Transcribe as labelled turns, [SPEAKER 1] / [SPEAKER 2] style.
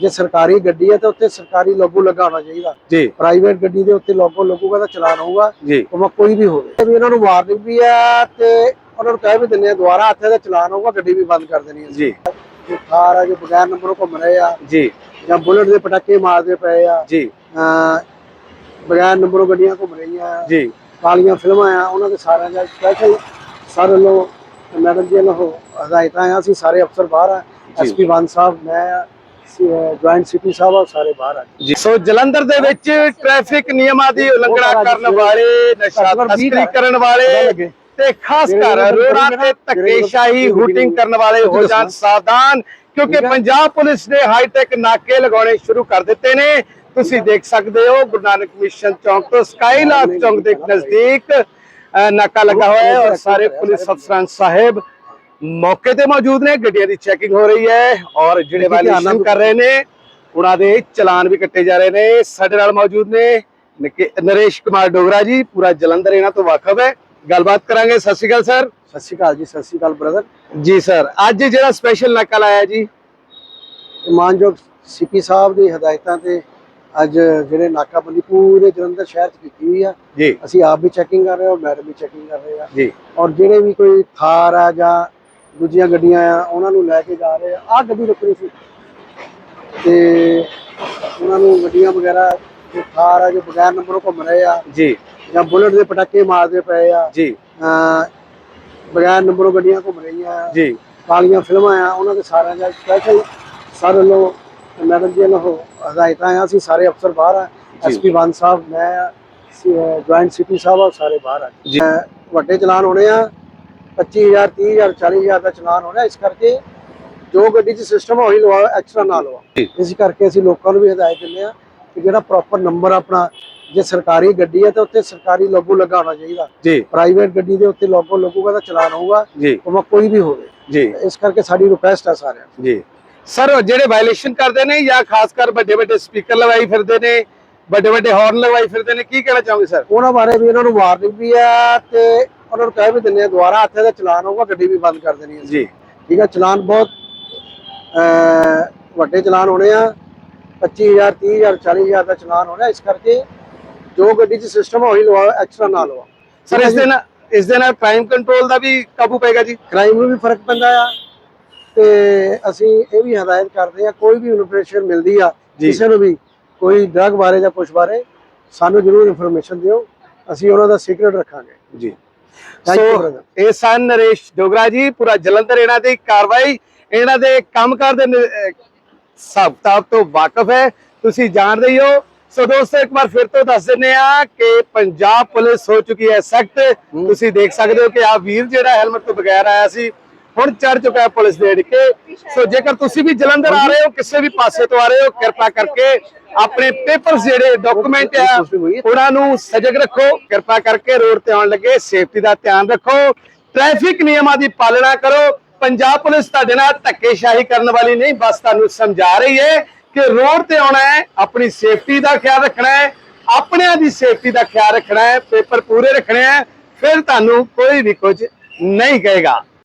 [SPEAKER 1] ਜੇ ਸਰਕਾਰੀ ਗੱਡੀ ਹੈ ਤਾਂ ਉੱਤੇ ਸਰਕਾਰੀ ਲੋਗੋ ਲੱਗਾ ਹੋਣਾ ਚਾਹੀਦਾ।
[SPEAKER 2] ਜੀ।
[SPEAKER 1] ਪ੍ਰਾਈਵੇਟ ਗੱਡੀ ਦੇ ਉੱਤੇ ਲੋਗੋ ਲੱਗੂਗਾ ਤਾਂ ਚਲਾਨ ਹੋਊਗਾ।
[SPEAKER 2] ਜੀ।
[SPEAKER 1] ਭਾਵੇਂ ਕੋਈ ਵੀ ਹੋਵੇ। ਵੀ ਇਹਨਾਂ ਨੂੰ ਵਾਰਨਿੰਗ ਵੀ ਆ ਤੇ ਉਹਨਾਂ ਨੂੰ ਕਹਿ ਵੀ ਦਿੰਦੇ ਆ ਦੁਬਾਰਾ ਹੱਥੇ ਦਾ ਚਲਾਨ ਹੋਊਗਾ ਗੱਡੀ ਵੀ ਬੰਦ ਕਰ ਦੇਣੀ ਹੈ।
[SPEAKER 2] ਜੀ।
[SPEAKER 1] ਜੋ ਕਾਰ ਆ ਜੋ ਬਗੈਰ ਨੰਬਰੋਂ ਘੁੰਮ ਰਹੇ ਆ
[SPEAKER 2] ਜੀ।
[SPEAKER 1] ਜਾਂ ਬੁਲਟ ਦੇ ਪਟਾਕੇ ਮਾਰਦੇ ਪਏ ਆ
[SPEAKER 2] ਜੀ।
[SPEAKER 1] ਬਗੈਰ ਨੰਬਰੋਂ ਗੱਡੀਆਂ ਘੁੰਮ ਰਹੀਆਂ
[SPEAKER 2] ਜੀ।
[SPEAKER 1] ਕਾਲੀਆਂ ਫਿਲਮਾਂ ਆ ਉਹਨਾਂ ਦੇ ਸਾਰਿਆਂ ਦਾ ਸਪੈਸ਼ਲ ਸਾਰੇ ਵੱਲੋਂ ਮੈਡਮ ਜੀ ਵੱਲੋਂ ਹਦਾਇਤਾਂ ਆ ਅਸੀਂ ਸਾਰੇ ਅਫਸਰ ਬਾਹਰ ਆ। ਐਸਪੀ ਵਨ ਸਾਹਿਬ ਮੈਂ ਜੁਆਇੰਟ ਸਿਟੀ ਸਾਹਿਬ ਸਾਰੇ ਬਾਹਰ ਆ
[SPEAKER 2] ਜੀ ਸੋ ਜਲੰਧਰ ਦੇ ਵਿੱਚ ਟ੍ਰੈਫਿਕ ਨਿਯਮਾਂ ਦੀ ਉਲੰਘਣਾ ਕਰਨ ਵਾਲੇ ਨਸ਼ਾ ਤਸਕਰੀ ਕਰਨ ਵਾਲੇ ਤੇ ਖਾਸ ਕਰ ਰੋਡਾਂ ਤੇ ਧੱਕੇਸ਼ਾਹੀ ਹੂਟਿੰਗ ਕਰਨ ਵਾਲੇ ਹੋ ਜਾਣ ਸਾਵਧਾਨ ਕਿਉਂਕਿ ਪੰਜਾਬ ਪੁਲਿਸ ਨੇ ਹਾਈਟੈਕ ਨਾਕੇ ਲਗਾਉਣੇ ਸ਼ੁਰੂ ਕਰ ਦਿੱਤੇ ਨੇ। ਤੁਸੀਂ ਦੇਖ ਸਕਦੇ ਹੋ ਗੁਰੂ ਨਾਨਕ ਮਿਸ਼ਨ ਚੌਂਕ ਤੋਂ ਸਕਾਈਲਾਰਕ ਚੌਂਕ ਦੇ ਨਜ਼ਦੀਕ ਨਾਕਾ ਲੱਗਾ ਹੋਇਆ ਹੈ ਔਰ ਸਾਰੇ ਪੁਲਿਸ ਅਫਸਰਾਂ ਸਾਹਿਬ ਮੌਕੇ ਤੇ ਮੌਜੂਦ ਨੇ ਗੱਡੀਆਂ ਦੀ ਚੈਕਿੰਗ ਹੋ ਰਹੀ ਹੈ ਔਰ ਜਿਹੜੇ ਵਾਇਲੇਸ਼ਨ ਕਰ ਰਹੇ ਨੇ ਉਹਨਾਂ ਦੇ ਚਲਾਨ ਵੀ ਕੱਟੇ ਜਾ ਰਹੇ ਨੇ। ਸਾਡੇ ਨਾਲ ਮੌਜੂਦ ਨੇ ਨਰੇਸ਼ ਕੁਮਾਰ ਡੋਗਰਾ ਜੀ ਪੂਰਾ ਜਲੰਧਰ ਇਹਨਾਂ ਤੋਂ ਵਾਕਫ ਹੈ। ਗੱਲਬਾਤ ਕਰਾਂਗੇ ਸਤਿ ਸ਼੍ਰੀ ਅਕਾਲ ਸਰ।
[SPEAKER 1] ਸਤਿ ਸ਼੍ਰੀ ਅਕਾਲ ਜੀ ਸਤਿ ਸ਼੍ਰੀ ਅਕਾਲ ਬ੍ਰਦਰ
[SPEAKER 2] ਜੀ ਸਰ ਅੱਜ ਜਿਹੜਾ ਸਪੈਸ਼ਲ ਨਾਕਾ ਲਾਇਆ ਜੀ?
[SPEAKER 1] ਮਾਨਯੋਗ ਸੀਪੀ ਸਾਹਿਬ ਦੀ ਹਦਾਇਤਾਂ ਤੇ ਅੱਜ ਜਿਹੜੇ ਨਾਕਾਬੰਦੀ ਪੂਰੇ ਜਲੰਧਰ ਸ਼ਹਿਰ 'ਚ ਕੀਤੀ ਹੋਈ ਆ।
[SPEAKER 2] ਜੀ।
[SPEAKER 1] ਅਸੀਂ ਆਪ ਵੀ ਚੈਕਿੰਗ ਕਰ ਰਹੇ ਹਾਂ ਮੈਡਮ ਵੀ ਚੈਕਿੰਗ ਕਰ ਰਹੇ ਆ।
[SPEAKER 2] ਜੀ।
[SPEAKER 1] ਔਰ ਜਿਹੜੇ ਵੀ ਕੋਈ ਥਾਰ ਆ ਜਾਂ ਦੂਜੀਆਂ ਗੱਡੀਆਂ ਆ ਉਹਨਾਂ ਨੂੰ ਲੈ ਕੇ ਜਾ ਰਹੇ ਆ। ਆਹ ਗੱਡੀ ਰੁਕਣੀ ਸੀ। ਤੇ ਉਹਨਾਂ ਨੂੰ ਗੱਡੀਆਂ ਵਗੈਰਾ ਜੋ ਥਾਰ ਆ ਜੋ ਬਗੈਰ ਨੰਬਰੋਂ ਘੁੰਮ ਰਹੇ ਆ
[SPEAKER 2] ਜੀ।
[SPEAKER 1] ਜਾਂ ਬੁਲਟ ਦੇ ਪਟਾਕੇ ਮਾਰਦੇ ਪਏ ਆ
[SPEAKER 2] ਜੀ।
[SPEAKER 1] ਬਗੈਰ ਨੰਬਰੋਂ ਗੱਡੀਆਂ ਘੁੰਮ ਰਹੀਆਂ ਆ।
[SPEAKER 2] ਜੀ।
[SPEAKER 1] ਕਾਲੀਆਂ ਫਿਲਮਾਂ ਆ ਉਹਨਾਂ ਦੇ ਸਾਰਿਆਂ ਦਾ ਸਪੈਸ਼ਲ ਸਾਰੇ ਵੱਲੋਂ ਮੈਡਮ ਜੀ ਵੱਲੋਂ ਹਦਾਇਤਾਂ ਆ ਅਸੀਂ ਸਾਰੇ ਅਫਸਰ ਬਾਹਰ ਆ। ਐਸਪੀ ਵਨ ਸਾਹਿਬ ਮੈਂ ਜੁਆਇੰਟ ਸਿਟੀ ਸਾਹਿਬ ਆ ਸਾਰੇ ਬਾਹਰ ਆ। ਵੱਡੇ ਚਲਾਨ ਹੋਣੇ ਆ 25000 30000 40000 ਦਾ ਚਲਾਨ ਹੋਣਾ ਇਸ ਕਰਕੇ ਜੋ ਗੱਡੀ 'ਚ ਸਿਸਟਮ ਉਹੀ ਲਵਾਓ ਐਕਸਟਰਾ ਨਾ ਲਵਾਓ
[SPEAKER 2] ਜੀ।
[SPEAKER 1] ਇਸ ਕਰਕੇ ਅਸੀਂ ਲੋਕਾਂ ਨੂੰ ਵੀ ਹਦਾਇਤ ਦਿੰਦੇ ਆ ਕਿ ਜਿਹੜਾ ਪ੍ਰੋਪਰ ਨੰਬਰ ਆਪਣਾ ਜੇ ਸਰਕਾਰੀ ਗੱਡੀ ਹੈ ਤਾਂ ਉੱਤੇ ਸਰਕਾਰੀ ਲੋਗੋ ਲੱਗਾ ਹੋਣਾ ਚਾਹੀਦਾ।
[SPEAKER 2] ਜੀ।
[SPEAKER 1] ਪ੍ਰਾਈਵੇਟ ਗੱਡੀ ਦੇ ਉੱਤੇ ਲੋਗੋ ਲੱਗੂਗਾ ਤਾਂ ਚਲਾਨ ਹੋਊਗਾ ਭਾਵੇਂ ਕੋਈ ਵੀ ਹੋਵੇ।
[SPEAKER 2] ਜੀ।
[SPEAKER 1] ਇਸ ਕਰਕੇ ਸਾਡੀ ਰਿਕੁਐਸਟ ਆ ਸਾਰਿਆਂ ਨੂੰ।
[SPEAKER 2] ਜੀ। ਸਰ ਜਿਹੜੇ ਵਾਇਲੇਸ਼ਨ ਕਰਦੇ ਨੇ ਜਾਂ ਖਾਸ ਕਰ ਵੱਡੇ ਵੱਡੇ ਸਪੀਕਰ ਲਗਾਈ ਫਿਰਦੇ ਨੇ ਵੱਡੇ ਵੱਡੇ ਹਾਰਨ ਲਗਾਈ ਫਿਰਦੇ ਨੇ ਕੀ ਕਹਿਣਾ ਚਾਹੋਗੇ ਸਰ
[SPEAKER 1] ਉਹਨਾਂ ਬਾਰੇ ਵੀ ਇਹਨਾਂ ਨੂੰ ਵਾਰਨਿੰਗ ਵੀ ਆ ਤੇ ਉਹਨਾਂ ਨੂੰ ਕਹਿ ਵੀ ਦਿੰਦੇ ਆ ਦੁਬਾਰਾ ਹੱਥੇ ਦਾ ਚਲਾਨ ਹੋਊਗਾ ਗੱਡੀ ਵੀ ਬੰਦ ਕਰ ਦੇਣੀ ਹੈ।
[SPEAKER 2] ਜੀ।
[SPEAKER 1] ਠੀਕ ਆ ਚਲਾਨ ਬਹੁਤ ਵੱਡੇ ਚਲਾਨ ਹੋਣੇ ਆ। 25000 30000 40000 ਦਾ ਚਲਾਨ ਹੋਣਾ ਇਸ ਕਰਕੇ ਜੋ ਗੱਡੀ 'ਚ ਸਿਸਟਮ ਉਹੀ ਲਵਾਓ ਐਕਸਟਰਾ ਨਾ ਲਵਾਓ
[SPEAKER 2] ਸਰ ਇਸ ਦੇ ਨਾਲ ਇਸ ਦੇ ਨਾਲ ਕ੍ਰਾਈਮ ਕੰਟਰੋਲ ਦਾ ਵੀ ਕਾਬੂ ਪਏਗਾ ਜੀ?
[SPEAKER 1] ਕ੍ਰਾਈਮ ਨੂੰ ਵੀ ਫ਼ਰਕ ਪੈਂਦਾ ਆ। ਤੇ ਅਸੀਂ ਇਹ ਵੀ ਹਦਾਇਤ ਕਰਦੇ ਆ ਕੋਈ ਵੀ ਇਨਫੋਰਮੇਸ਼ਨ ਮਿਲਦੀ ਆ। ਕਿਸੇ ਨੂੰ ਵੀ ਕੋਈ ਡਰਗ ਬਾਰੇ ਜਾਂ ਕੁਝ ਬਾਰੇ ਸਾਨੂੰ ਜ਼ਰੂਰ ਇਨਫੋਰਮੇਸ਼ਨ ਦਿਓ। ਅਸੀਂ ਉਹਨਾਂ ਦਾ ਸੀਕ੍ਰੀਟ ਰੱਖਾਂਗੇ।
[SPEAKER 2] ਜੀ। ਸੋ. ਇਹ ਸਨ ਨਰੇਸ਼ ਡੋਗਰਾ ਜੀ ਪੂਰਾ ਜਲੰਧਰ ਇਹਨਾਂ ਦੀ ਕਾਰਵਾਈ। ਇਹਨਾਂ ਦੇ ਕੰਮਕਾਰ ਦੇ ਹਿਸਾਬ ਕਿਤਾਬ ਤੋਂ ਵਾਕਿਫ ਹੈ। ਤੁਸੀਂ ਜਾਣਦੇ ਹੀ ਹੋ। ਸੋ ਦੋਸਤੋ ਇੱਕ ਵਾਰ ਫਿਰ ਤੋਂ ਦੱਸ ਦਿੰਦੇ ਆ ਕਿ ਪੰਜਾਬ ਪੁਲਿਸ ਹੋ ਚੁੱਕੀ ਹੈ ਸਖਤ। ਤੁਸੀਂ ਦੇਖ ਸਕਦੇ ਹੋ ਕਿ ਆ ਵੀਰ ਜਿਹੜਾ ਹੈਲਮਟ ਤੋਂ ਬਗੈਰ ਆਇਆ ਸੀ ਹੁਣ ਚੜ ਚੁੱਕਾ ਹੈ ਪੁਲਿਸ ਦੇ ਅੜਕੇ। ਸੋ ਜੇਕਰ ਤੁਸੀਂ ਵੀ ਜਲੰਧਰ ਆ ਰਹੇ ਹੋ ਕਿਸੇ ਵੀ ਪਾਸੇ ਤੋਂ ਆ ਰਹੇ ਹੋ ਕਿਰਪਾ ਕਰਕੇ ਆਪਣੇ ਪੇਪਰਸ ਜਿਹੜੇ ਡਾਕੂਮੈਂਟ ਆ, ਉਹਨਾਂ ਨੂੰ ਸਜਗ ਰੱਖੋ, ਕਿਰਪਾ ਕਰਕੇ ਰੋਡ ਤੇ ਆਉਣ ਲੱਗੇ ਸੇਫਟੀ ਦਾ ਧਿਆਨ ਰੱਖੋ ਟ੍ਰੈਫਿਕ ਨਿਯਮਾਂ ਦੀ ਪਾਲਣਾ ਕਰੋ। ਪੰਜਾਬ ਪੁਲਿਸ ਤੁਹਾਡੇ ਨਾਲ ਧੱਕੇਸ਼ਾਹੀ ਕਰਨ ਵਾਲੀ ਨਹੀਂ, ਬਸ ਤੁਹਾਨੂੰ ਸਮਝਾ ਰਹੀ ਹੈ ਕਿ ਰੋਡ ਤੇ ਆਉਣਾ ਹੈ, ਆਪਣੀ ਸੇਫਟੀ ਦਾ ਖਿਆਲ ਰੱਖਣਾ ਹੈ, ਆਪਣਿਆਂ ਦੀ ਸੇਫਟੀ ਦਾ ਖਿਆਲ ਰੱਖਣਾ ਹੈ ਪੇਪਰ ਪੂਰੇ ਰੱਖਣੇ ਹੈ, ਫਿਰ ਤੁਹਾਨੂੰ ਕੋਈ ਵੀ ਕੁਝ ਨਹੀਂ ਕਹੇਗਾ।